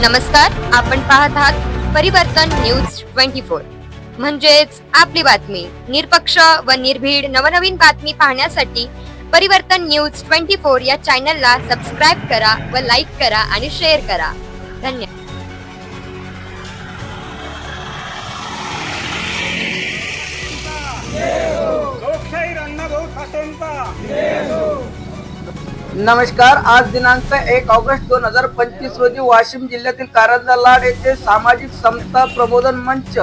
नमस्कार आपण पाहत आहात परिवर्तन न्यूज ट्वेंटी फोर. म्हणजेच आपली बातमी निरपक्ष व निर्भीड नवनवीन बातमी पाहण्यासाठी परिवर्तन न्यूज ट्वेंटी फोर या चॅनलला सबस्क्राईब करा व लाईक करा आणि शेअर करा. धन्यवाद. नमस्कार आज दिनांक एक ऑगस्ट दोन हजार पंचवीस रोजी वाशिम जिल्ह्यातील कारंजा लाड येथे सामाजिक समता प्रबोधन मंच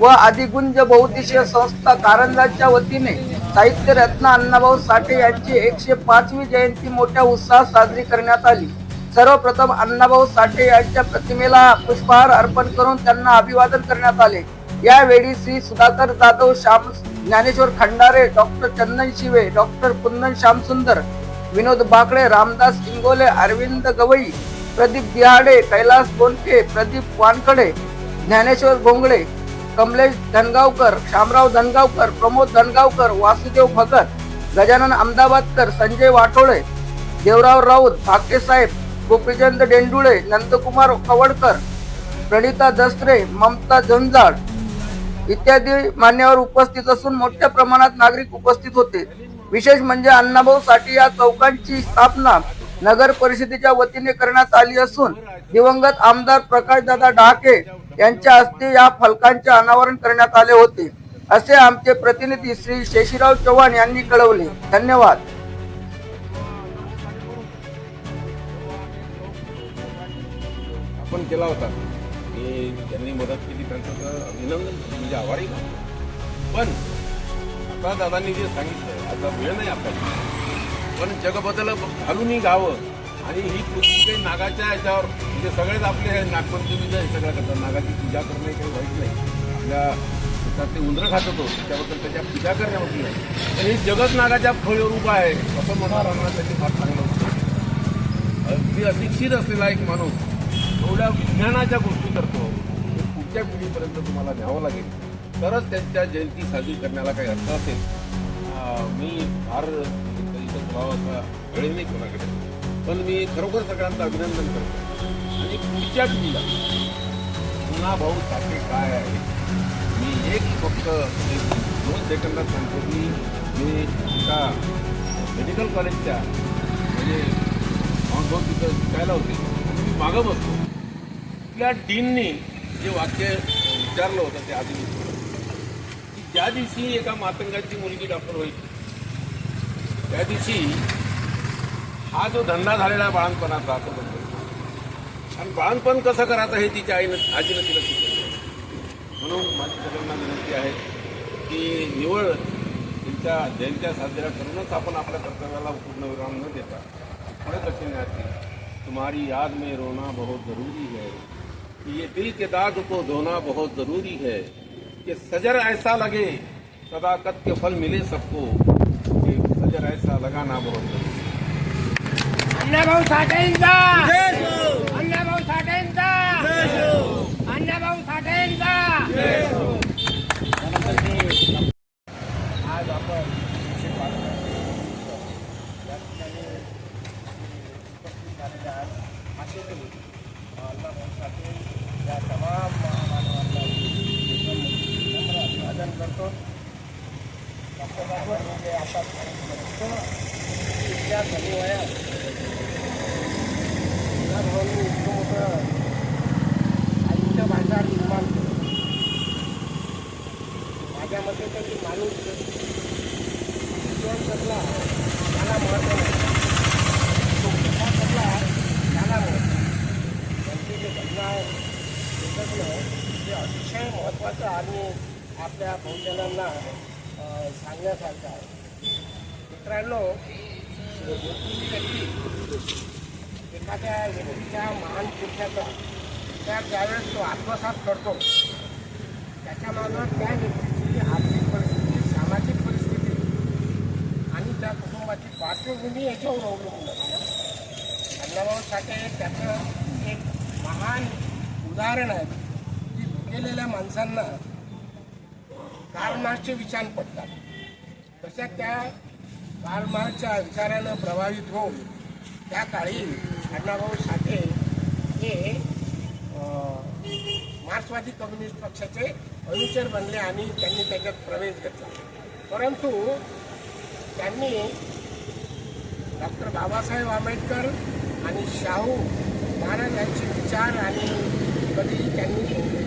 व आदिगुंज बहुदेशीय संस्था कारंजाच्या वतीने साहित्य रत्न अण्णाभाऊ साठे यांची एकशे पाचवी जयंती मोठ्या उत्साहात साजरी करण्यात आली. सर्वप्रथम अण्णाभाऊ साठे यांच्या प्रतिमेला पुष्पहार अर्पण करून त्यांना अभिवादन करण्यात आले. यावेळी श्री सुधाकर जाधव श्याम ज्ञानेश्वर खंडारे डॉक्टर चंदन शिवे डॉक्टर कुंदन श्यामसुंदर विनोद बाकडे रामदास इंगोले अरविंद गवई प्रदीप दिहाडे कैलास बोनके प्रदीप वानकडे ज्ञानेश्वर भोंगडे कमलेश धनगावकर शामराव धनगावकर प्रमोद धनगावकर वासुदेव भगत गजानन अहमदाबादकर संजय वाटोळे देवराव राऊत भाकेसाहेब गोपीचंद डेंडुळे नंदकुमार कवडकर प्रणिता दसरे ममता झंझाड इत्यादी मान्यवर उपस्थित असून मोठ्या प्रमाणात नागरिक उपस्थित होते. विशेष म्हणजे अण्णाभाऊ साठे या चौकांची स्थापना नगर परिषदेच्या वतीने करण्यात आली असून दिवंगत आमदार प्रकाशदादा डहाके यांच्या हस्ते या फलकांचे अनावरण करण्यात आले होते. असे आमचे प्रतिनिधी श्री शेषीराव चव्हाण यांनी कळवले. धन्यवाद. आपण केला होता. की त्यांनी मदत केली. त्यांचं अभिनंदन म्हणजे आभारी पण आता दादांनी जे सांगितलं आता वेळ नाही आपल्याला. पण जगबदल घालूनही गावं आणि ही कृती काही नागाच्या याच्यावर म्हणजे सगळेच आपले नागपंचमीचं हे सगळं करतात. नागाची पूजा करणे काही वाईट नाही. आपल्या शेतात ते उंदरं खात होतो त्याबद्दल त्याच्या पूजा करण्यामध्ये नाही. पण हे जगत नागाच्या फळीवर उभा आहे असं म्हणणाऱ्यांना त्याची फार चांगलं होतं अगदी अशिक्षित असलेला एक माणूस एवढ्या विज्ञानाच्या गोष्टी करतो पुढच्या पिढीपर्यंत तुम्हाला घ्यावं लागेल. तरच त्यांच्या जयंती साजरी करण्याला काही अर्थ असेल. मी फार इथं बोलावं वेळ नाही कोणाकडे. पण मी खरोखर सगळ्यांचं अभिनंदन करतो. आणि पुढच्या पिढीला पुन्हा भाऊ साठे काय आहे? मी एक फक्त दोन सेकंदात सांगतो की मी एका मेडिकल कॉलेजच्या म्हणजे दोन तिथं शिकायला होते. आणि मी मागं बसतो त्या डीननी जे वाक्य विचारलं होतं ते आधी ज्या दिवशी एका मातंगाची मुलगी डॉक्टर होईल. त्या दिवशी हा जो धंदा झालेला आहे बाळणपणाचा तो बंद आणि बाळणपण कसं करायचं हे तिच्या आईनं आजीनं तिला शिकवलं. म्हणून माझी सगळ्यांना विनंती आहे की निवळ त्यांच्या जयंत्या साजऱ्या करूनच आपण आपल्या कर्तव्याला पूर्ण विराम न देता पुढे दक्षिण आती तुम्हारी याद में रोना बहुत ज़रूरी है. ये दिल के दाग को धोना बहुत ज़रूरी है. कि सजर ऐसा लगे सदाकत के फल मिले सबको। कि सजर ऐसा लगाना बहुत। ज़रूरी है अण्णाभाऊ साठेंचा अण्णाभाऊ साठेंचा अण्णाभाऊ साठेंचा आज आपण एकशे पाच या ठिकाणी उपस्थित झालेल्या आहेत असे ते अण्णाभाऊ साठे या तमाम महामानवांना एकदम नम्र अभिवादन करतो डॉक्टर म्हणजे आता इतक्या कमी वयात या इतकं मोठं साहित्य भांडार निर्माण केलं माझ्या मते तर की माणूस जीवन जगला त्याला महत्त्व नाही तो कसा जगला त्याला महत्त्व त्यांची जे घटना आहे जगणं हे अतिशय महत्त्वाचं आणि त्या बहुजनांना सांगण्यासारखं आहे. मित्रांनो व्यक्ती एखाद्या व्यक्तीच्या महान पुरुषाचा त्या ज्यावेळेस तो आत्मसात करतो त्याच्यामागं त्या व्यक्तीची आर्थिक परिस्थिती सामाजिक परिस्थिती आणि त्या कुटुंबाची पार्श्वभूमी याच्यावर अवलंबून असते. अण्णाभाऊ साठे त्याचं एक महान उदाहरण आहे. की भुकेलेल्या माणसांना कारमार्चचे विचार पडतात. तशा त्या कार्ल मार्क्सच्या विचारानं प्रभावित होऊन त्या काळी अण्णाभाऊ साठे हे मार्क्सवादी कम्युनिस्ट पक्षाचे अनुचर बनले आणि त्यांनी त्याच्यात प्रवेश घेतला. परंतु त्यांनी डॉक्टर बाबासाहेब आंबेडकर आणि शाहू महाराज यांचे विचार आणि कधी त्यांनी